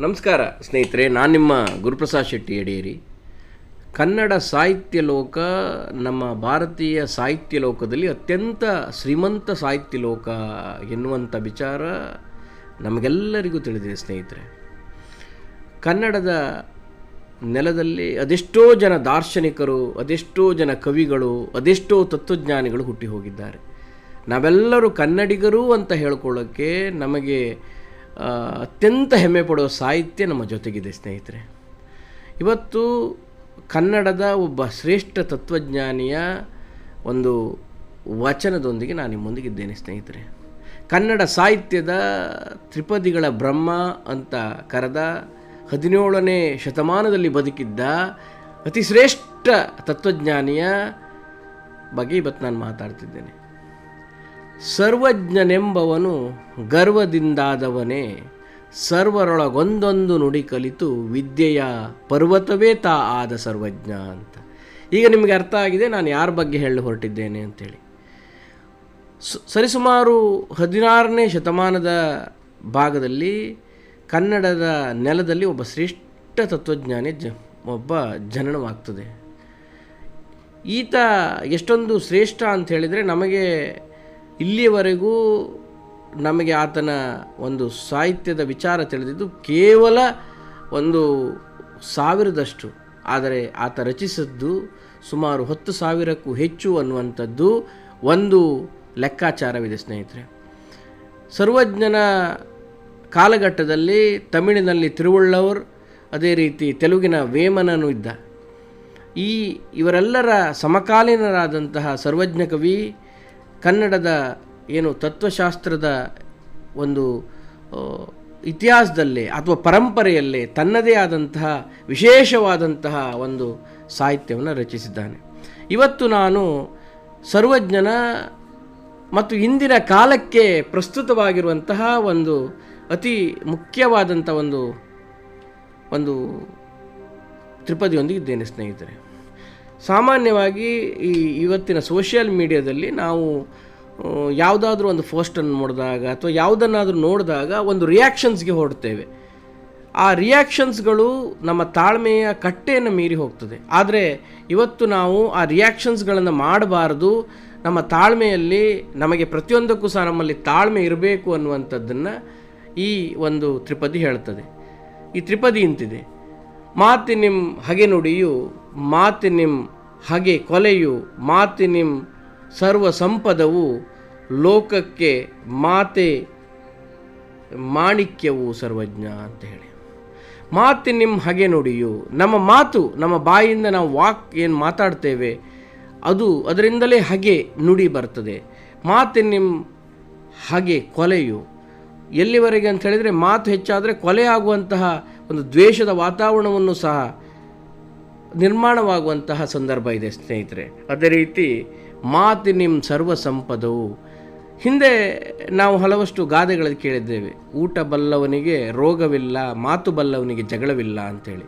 ನಮಸ್ಕಾರ, ಸ್ನೇಹಿತರೆ, ನಾನು ನಿಮ್ಮ ಗುರುಪ್ರಸಾದ್ ಶೆಟ್ಟಿ ಯಡಿಯೇರಿ. ಕನ್ನಡ ಸಾಹಿತ್ಯ ಲೋಕ ನಮ್ಮ ಭಾರತೀಯ ಸಾಹಿತ್ಯ ಲೋಕದಲ್ಲಿ ಅತ್ಯಂತ ಶ್ರೀಮಂತ ಸಾಹಿತ್ಯ ಲೋಕ ಎನ್ನುವಂಥ ವಿಚಾರ ನಮಗೆಲ್ಲರಿಗೂ ತಿಳಿದಿದೆ, ಸ್ನೇಹಿತರೆ. ಕನ್ನಡದ ನೆಲದಲ್ಲಿ ಅದೆಷ್ಟೋ ಜನ ದಾರ್ಶನಿಕರು, ಅದೆಷ್ಟೋ ಜನ ಕವಿಗಳು, ಅದೆಷ್ಟೋ ತತ್ವಜ್ಞಾನಿಗಳು ಹುಟ್ಟಿ ಹೋಗಿದ್ದಾರೆ ನಾವೆಲ್ಲರೂ ಕನ್ನಡಿಗರು ಅಂತ ಹೇಳ್ಕೊಳ್ಳೋಕ್ಕೆ ನಮಗೆ ಅತ್ಯಂತ ಹೆಮ್ಮೆ ಪಡುವ ಸಾಹಿತ್ಯ ನಮ್ಮ ಜೊತೆಗಿದೆ, ಸ್ನೇಹಿತರೆ. ಇವತ್ತು ಕನ್ನಡದ ಒಬ್ಬ ಶ್ರೇಷ್ಠ ತತ್ವಜ್ಞಾನಿಯ ಒಂದು ವಚನದೊಂದಿಗೆ ನಾನು ನಿಮ್ಮೊಂದಿಗಿದ್ದೇನೆ, ಸ್ನೇಹಿತರೆ. ಕನ್ನಡ ಸಾಹಿತ್ಯದ ತ್ರಿಪದಿಗಳ ಬ್ರಹ್ಮ ಅಂತ ಕರೆದ ಹದಿನೇಳನೇ ಶತಮಾನದಲ್ಲಿ ಬದುಕಿದ್ದ ಅತಿ ಶ್ರೇಷ್ಠ ತತ್ವಜ್ಞಾನಿಯ ಬಗ್ಗೆ ಇವತ್ತು ನಾನು ಮಾತಾಡ್ತಿದ್ದೇನೆ. ಸರ್ವಜ್ಞನೆಂಬವನು ಗರ್ವದಿಂದಾದವನೇ, ಸರ್ವರೊಳಗೊಂದೊಂದು ನುಡಿ ಕಲಿತು ವಿದ್ಯೆಯ ಪರ್ವತವೇ ತಾ ಆದ ಸರ್ವಜ್ಞ ಅಂತ. ಈಗ ನಿಮಗೆ ಅರ್ಥ ಆಗಿದೆ, ನಾನು ಯಾರ ಬಗ್ಗೆ ಹೇಳಿ ಹೊರಟಿದ್ದೇನೆ ಅಂತೇಳಿ. ಸರಿಸುಮಾರು ಹದಿನಾರನೇ ಶತಮಾನದ ಭಾಗದಲ್ಲಿ ಕನ್ನಡದ ನೆಲದಲ್ಲಿ ಒಬ್ಬ ಶ್ರೇಷ್ಠ ತತ್ವಜ್ಞಾನಿ ಜ, ಒಬ್ಬ ಜನನವಾಗ್ತದೆ. ಈತ ಎಷ್ಟೊಂದು ಶ್ರೇಷ್ಠ ಅಂತ ಹೇಳಿದರೆ ನಮಗೆ ಇಲ್ಲಿಯವರೆಗೂ ನಮಗೆ ಆತನ ಒಂದು ಸಾಹಿತ್ಯದ ವಿಚಾರ ತಿಳಿದಿದ್ದು ಕೇವಲ ಒಂದು ಸಾವಿರದಷ್ಟು, ಆದರೆ ಆತ ರಚಿಸಿದ್ದು ಸುಮಾರು ಹತ್ತು ಸಾವಿರಕ್ಕೂ ಹೆಚ್ಚು ಅನ್ನುವಂಥದ್ದು ಒಂದು ಲೆಕ್ಕಾಚಾರವಿದೆ ಸ್ನೇಹಿತರೆ. ಸರ್ವಜ್ಞನ ಕಾಲಘಟ್ಟದಲ್ಲಿ ತಮಿಳಿನಲ್ಲಿ ತಿರುವಳ್ಳವರ್, ಅದೇ ರೀತಿ ತೆಲುಗಿನ ವೇಮನನು ಇದ್ದ. ಈ ಇವರೆಲ್ಲರ ಸಮಕಾಲೀನರಾದಂತಹ ಸರ್ವಜ್ಞ ಕವಿ ಕನ್ನಡದ ಏನು ತತ್ವಶಾಸ್ತ್ರದ ಒಂದು ಇತಿಹಾಸದಲ್ಲೇ ಅಥವಾ ಪರಂಪರೆಯಲ್ಲೇ ತನ್ನದೇ ಆದಂತಹ ವಿಶೇಷವಾದಂತಹ ಒಂದು ಸಾಹಿತ್ಯವನ್ನು ರಚಿಸಿದ್ದಾನೆ. ಇವತ್ತು ನಾನು ಸರ್ವಜ್ಞನ ಮತ್ತು ಇಂದಿನ ಕಾಲಕ್ಕೆ ಪ್ರಸ್ತುತವಾಗಿರುವಂತಹ ಒಂದು ಅತಿ ಮುಖ್ಯವಾದಂಥ ಒಂದು ಒಂದು ತ್ರಿಪದಿಯೊಂದಿಗೆ ಇದ್ದೇನೆ ಸ್ನೇಹಿತರೆ. ಸಾಮಾನ್ಯವಾಗಿ ಈ ಇವತ್ತಿನ ಸೋಷಿಯಲ್ ಮೀಡಿಯಾದಲ್ಲಿ ನಾವು ಯಾವುದಾದ್ರೂ ಒಂದು ಪೋಸ್ಟನ್ನು ನೋಡಿದಾಗ ಅಥವಾ ಯಾವುದನ್ನಾದರೂ ನೋಡಿದಾಗ ಒಂದು ರಿಯಾಕ್ಷನ್ಸ್ಗೆ ಹೊರಡ್ತೇವೆ. ಆ ರಿಯಾಕ್ಷನ್ಸ್ಗಳು ನಮ್ಮ ತಾಳ್ಮೆಯ ಕಟ್ಟೆಯನ್ನು ಮೀರಿ ಹೋಗ್ತದೆ. ಆದರೆ ಇವತ್ತು ನಾವು ಆ ರಿಯಾಕ್ಷನ್ಸ್ಗಳನ್ನು ಮಾಡಬಾರ್ದು. ನಮ್ಮ ತಾಳ್ಮೆಯಲ್ಲಿ ನಮಗೆ ಪ್ರತಿಯೊಂದಕ್ಕೂ ಸಹ ನಮ್ಮಲ್ಲಿ ತಾಳ್ಮೆ ಇರಬೇಕು ಅನ್ನುವಂಥದ್ದನ್ನು ಈ ಒಂದು ತ್ರಿಪದಿ ಹೇಳ್ತದೆ. ಈ ತ್ರಿಪದಿ ಇಂತಿದೆ. ಮಾತಿನಿಂ ಹಗೆ ನುಡಿಯು ಮಾತಿನಿಂ ಹಗೆ ಕೊಲೆಯು ಮಾತಿನಿಂ ಸರ್ವ ಸಂಪದವು ಲೋಕಕ್ಕೆ ಮಾತೆ ಮಾಣಿಕ್ಯವು ಸರ್ವಜ್ಞ ಅಂತ ಹೇಳಿ. ಮಾತಿನಿಂ ಹಗೆ ನುಡಿಯು, ನಮ್ಮ ಮಾತು, ನಮ್ಮ ಬಾಯಿಂದ ನಾವು ವಾಕ್ ಏನು ಮಾತಾಡ್ತೇವೆ, ಅದು ಅದರಿಂದಲೇ ಹಗೆ ನುಡಿ ಬರ್ತದೆ. ಮಾತಿನಿಂ ಹಗೆ ಕೊಲೆಯು, ಎಲ್ಲಿವರೆಗೆ ಅಂತ ಹೇಳಿದರೆ ಮಾತು ಹೆಚ್ಚಾದರೆ ಕೊಲೆ ಆಗುವಂತಹ ಒಂದು ದ್ವೇಷದ ವಾತಾವರಣವನ್ನು ಸಹ ನಿರ್ಮಾಣವಾಗುವಂತಹ ಸಂದರ್ಭ ಇದೆ, ಸ್ನೇಹಿತರೆ. ಅದೇ ರೀತಿ ಮಾತಿನಿಂ ಸರ್ವ ಸಂಪದವು ಹಿಂದೆ ನಾವು ಹಲವಷ್ಟು ಗಾದೆಗಳಲ್ಲಿ ಕೇಳಿದ್ದೇವೆ. ಊಟ ಬಲ್ಲವನಿಗೆ ರೋಗವಿಲ್ಲ, ಮಾತು ಬಲ್ಲವನಿಗೆ ಜಗಳವಿಲ್ಲ ಅಂಥೇಳಿ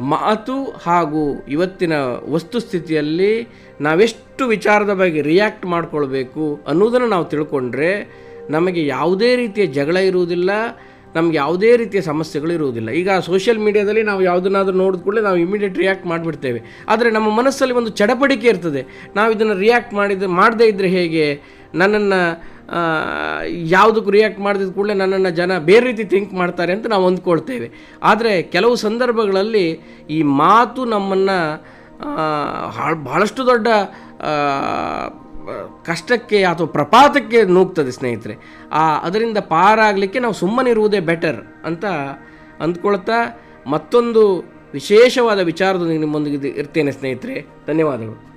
ಮಾತು ಹಾಗೂ ಇವತ್ತಿನ ವಸ್ತುಸ್ಥಿತಿಯಲ್ಲಿ ನಾವೆಷ್ಟು ವಿಚಾರದ ಬಗ್ಗೆ ರಿಯಾಕ್ಟ್ ಮಾಡಿಕೊಳ್ಬೇಕು ಅನ್ನೋದನ್ನು ನಾವು ತಿಳ್ಕೊಂಡ್ರೆ ನಮಗೆ ಯಾವುದೇ ರೀತಿಯ ಜಗಳ ಇರುವುದಿಲ್ಲ. ನಮ್ಗೆ ಯಾವುದೇ ರೀತಿಯ ಸಮಸ್ಯೆಗಳು ಇರುವುದಿಲ್ಲ. ಈಗ ಸೋಷಿಯಲ್ ಮೀಡಿಯಾದಲ್ಲಿ ನಾವು ಯಾವುದನ್ನಾದರೂ ನೋಡಿದ ಕೂಡಲೇ ನಾವು ಇಮಿಡಿಯೇಟ್ ರಿಯಾಕ್ಟ್ ಮಾಡಿಬಿಡ್ತೇವೆ. ಆದರೆ ನಮ್ಮ ಮನಸ್ಸಲ್ಲಿ ಒಂದು ಚಡಪಡಿಕೆ ಇರ್ತದೆ. ನಾವು ಇದನ್ನು ರಿಯಾಕ್ಟ್ ಮಾಡಿದ, ಮಾಡದೇ ಇದ್ದರೆ ಹೇಗೆ? ನನ್ನನ್ನು ಯಾವುದಕ್ಕೂ ರಿಯಾಕ್ಟ್ ಮಾಡಿದ ಕೂಡಲೇ ನನ್ನನ್ನು ಜನ ಬೇರೆ ರೀತಿ ಥಿಂಕ್ ಮಾಡ್ತಾರೆ ಅಂತ ನಾವು ಅಂದ್ಕೊಳ್ತೇವೆ ಆದರೆ ಕೆಲವು ಸಂದರ್ಭಗಳಲ್ಲಿ ಈ ಮಾತು ನಮ್ಮನ್ನು ಭಾಳಷ್ಟು ದೊಡ್ಡ ಕಷ್ಟಕ್ಕೆ ಅಥವಾ ಪ್ರಪಾತಕ್ಕೆ ನೂಗ್ತದೆ ಸ್ನೇಹಿತರೆ. ಆ, ಅದರಿಂದ ಪಾರಾಗಲಿಕ್ಕೆ ನಾವು ಸುಮ್ಮನಿರುವುದೇ ಬೆಟರ್ ಅಂತ ಅಂದ್ಕೊಳ್ತಾ ಮತ್ತೊಂದು ವಿಶೇಷವಾದ ವಿಚಾರದೊಂದಿಗೆ ನಿಮ್ಮೊಂದಿಗೆ ಇರ್ತೇನೆ ಸ್ನೇಹಿತರೆ. ಧನ್ಯವಾದಗಳು.